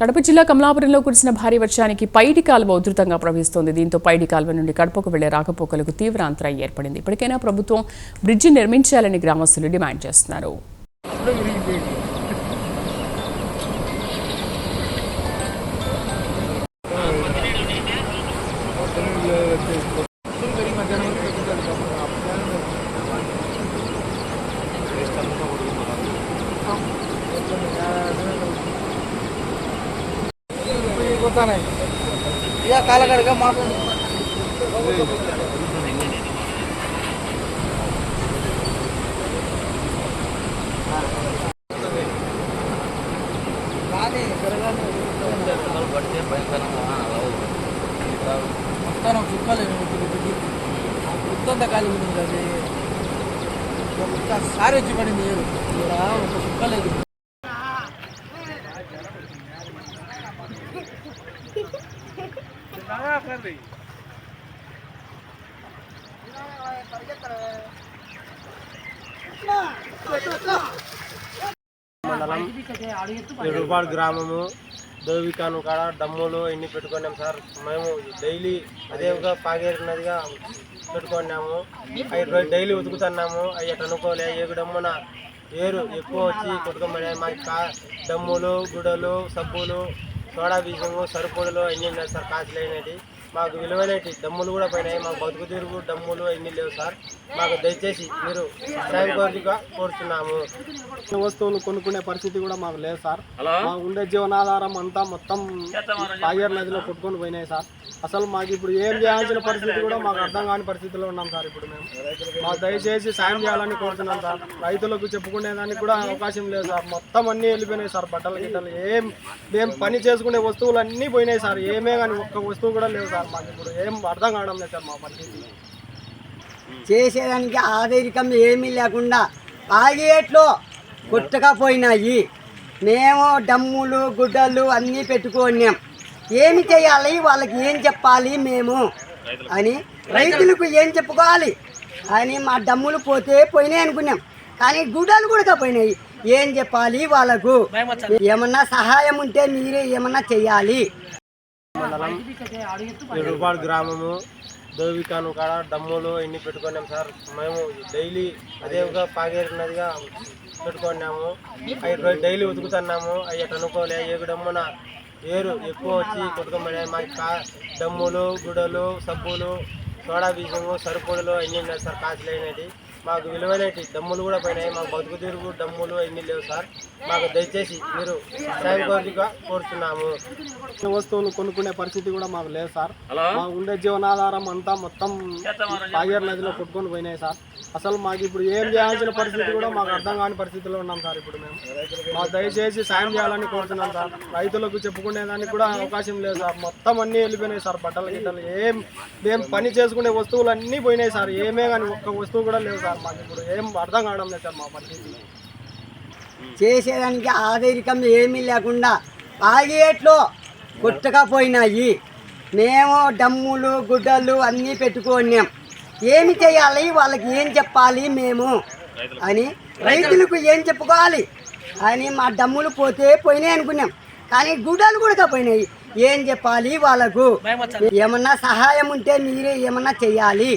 కడప జిల్లా కమలాపురంలో కురిసిన భారీ వర్షానికి పైడి కాలువ ఉధృతంగా ప్రవహిస్తోంది. దీంతో పైడి కాలువ నుండి కడపకు వెళ్ళే రాకపోకలకు తీవ్ర అంతరాయం ఏర్పడింది. ఇప్పటికైనా ప్రభుత్వం బ్రిడ్జి నిర్మించాలని గ్రామస్తులు డిమాండ్ చేస్తున్నారు. మాట్లాడతానే ఇక కాలగడగా మాట్లాడు. మొత్తం చుక్కలేదు మొత్తం ఖాళీ ఉంటుంది అది ఒక్కసారి వచ్చి పడింది ఇక్కడ ఒక చుక్కలేదు లేదు మండలం ఎడుపాడు గ్రామము దోవికాను కాడ డమ్ములు ఇన్ని పెట్టుకున్నాం సార్? మేము డైలీ అదేవిగా పాగేరు నదిగా పెట్టుకున్నాము. అవి డైలీ ఉతుకుతున్నాము. అవి అటు అనుకోలే ఏ డమ్మున ఏరు ఎక్కువ వచ్చి కొట్టుకోమని మాకు కా డమ్ములు గుడలు సబ్బులు సోడా బీజము సరుపుడులు అన్నీ ఉన్నాయి సార్ కాసులు అయినవి మాకు విలువైనవి డమ్ములు కూడా పోయినాయి. మాకు బతుకు తిరుగు డమ్ములు అన్నీ లేవు సార్. మాకు దయచేసి మీరు సాయం కోరిక కోరుతున్నాము వస్తువులు కొనుక్కునే పరిస్థితి కూడా మాకు లేదు సార్. మాకు ఉండే జీవనాధారం అంతా మొత్తం పాగేరు నదిలో కొట్టుకొని పోయినాయి సార్. అసలు మాకు ఇప్పుడు ఏం చేయాల్సిన పరిస్థితి కూడా మాకు అర్థం కాని పరిస్థితిలో ఉన్నాం సార్ ఇప్పుడు మేము. మాకు దయచేసి సాయం చేయాలని కోరుతున్నాం సార్. రైతులకు చెప్పుకునేదానికి కూడా అవకాశం లేదు సార్. మొత్తం అన్నీ వెళ్ళిపోయినాయి సార్. బట్టలు గిట్టలు ఏం మేము పని చేసుకునే వస్తువులు అన్నీ పోయినాయి సార్. ఏమే కానీ ఒక్క వస్తువు కూడా లేవు సార్. మాకు ఇప్పుడు ఏం అర్థం కావడం లేదు సార్ మా పరిస్థితి. చేసేదానికి ఆధరికం ఏమీ లేకుండా ఆగేట్లో కొట్టకపోయినాయి. మేము డమ్ములు గుడ్డలు అన్నీ పెట్టుకున్నాం. ఏమి చేయాలి? వాళ్ళకి ఏం చెప్పాలి మేము? అని రైతులకు ఏం చెప్పుకోవాలి? అని మా డమ్ములు పోతే పోయినాయి అనుకున్నాం. కానీ గుడ్డలు కూడా పోయినాయి. ఏం చెప్పాలి వాళ్ళకు? ఏమన్నా సహాయం ఉంటే మీరే ఏమన్నా చెయ్యాలి మండలం ఎడుపాడు గ్రామము దోవికాను కాడ డమ్ములు ఇన్ని పెట్టుకున్నాం సార్. మేము డైలీ అదేవిగా పాగేరు నదిగా పెట్టుకున్నాము. అవి డైలీ ఉతుకుతున్నాము. అవి అటు అనుకోలే ఏ డమ్మున ఏరు ఎక్కువ వచ్చి కొట్టుకోమని మాకు కా డమ్ములు గుడలు సబ్బులు సోడా బీజము సరుపుడులు అన్నీ ఉన్నాయి సార్ కాసులు అయినది మాకు విలువైనవి డమ్ములు కూడా పోయినాయి. మాకు బతుకు తిరుగు డమ్ములు అన్నీ లేవు సార్. మాకు దయచేసి మీరు సాయం కోరిక కోరుతున్నాము వస్తువులు కొనుక్కునే పరిస్థితి కూడా మాకు లేదు సార్. మాకు ఉండే జీవనాధారం అంతా మొత్తం పాగేరు నదిలో కొట్టుకొని పోయినాయి సార్. అసలు మాకు ఇప్పుడు ఏం చేయాల్సిన పరిస్థితి కూడా మాకు అర్థం కాని పరిస్థితిలో ఉన్నాం సార్ ఇప్పుడు మేము. మాకు దయచేసి సాయం చేయాలని కోరుతున్నాం సార్. రైతులకు చెప్పుకునేదానికి కూడా అవకాశం లేదు సార్. మొత్తం అన్నీ వెళ్ళిపోయినాయి సార్. బట్టలు గిట్టలు ఏం మేము పని చేసుకునే వస్తువులు అన్నీ పోయినాయి సార్. ఏమే కానీ ఒక్క వస్తువు కూడా లేవు సార్. మాకు ఇప్పుడు ఏం అర్థం కావడం లేదు సార్ మా పరిస్థితి. చేసేదానికి ఆధరికం ఏమీ లేకుండా ఆగేట్లో కొట్టకపోయినాయి. మేము డమ్ములు గుడ్డలు అన్నీ పెట్టుకున్నాం. ఏమి చేయాలి? వాళ్ళకి ఏం చెప్పాలి మేము? అని రైతులకు ఏం చెప్పుకోవాలి? అని మా డమ్ములు పోతే పోయినాయి అనుకున్నాం. కానీ గుడ్డలు కూడా పోయినాయి. ఏం చెప్పాలి వాళ్ళకు? ఏమన్నా సహాయం ఉంటే మీరే ఏమన్నా చెయ్యాలి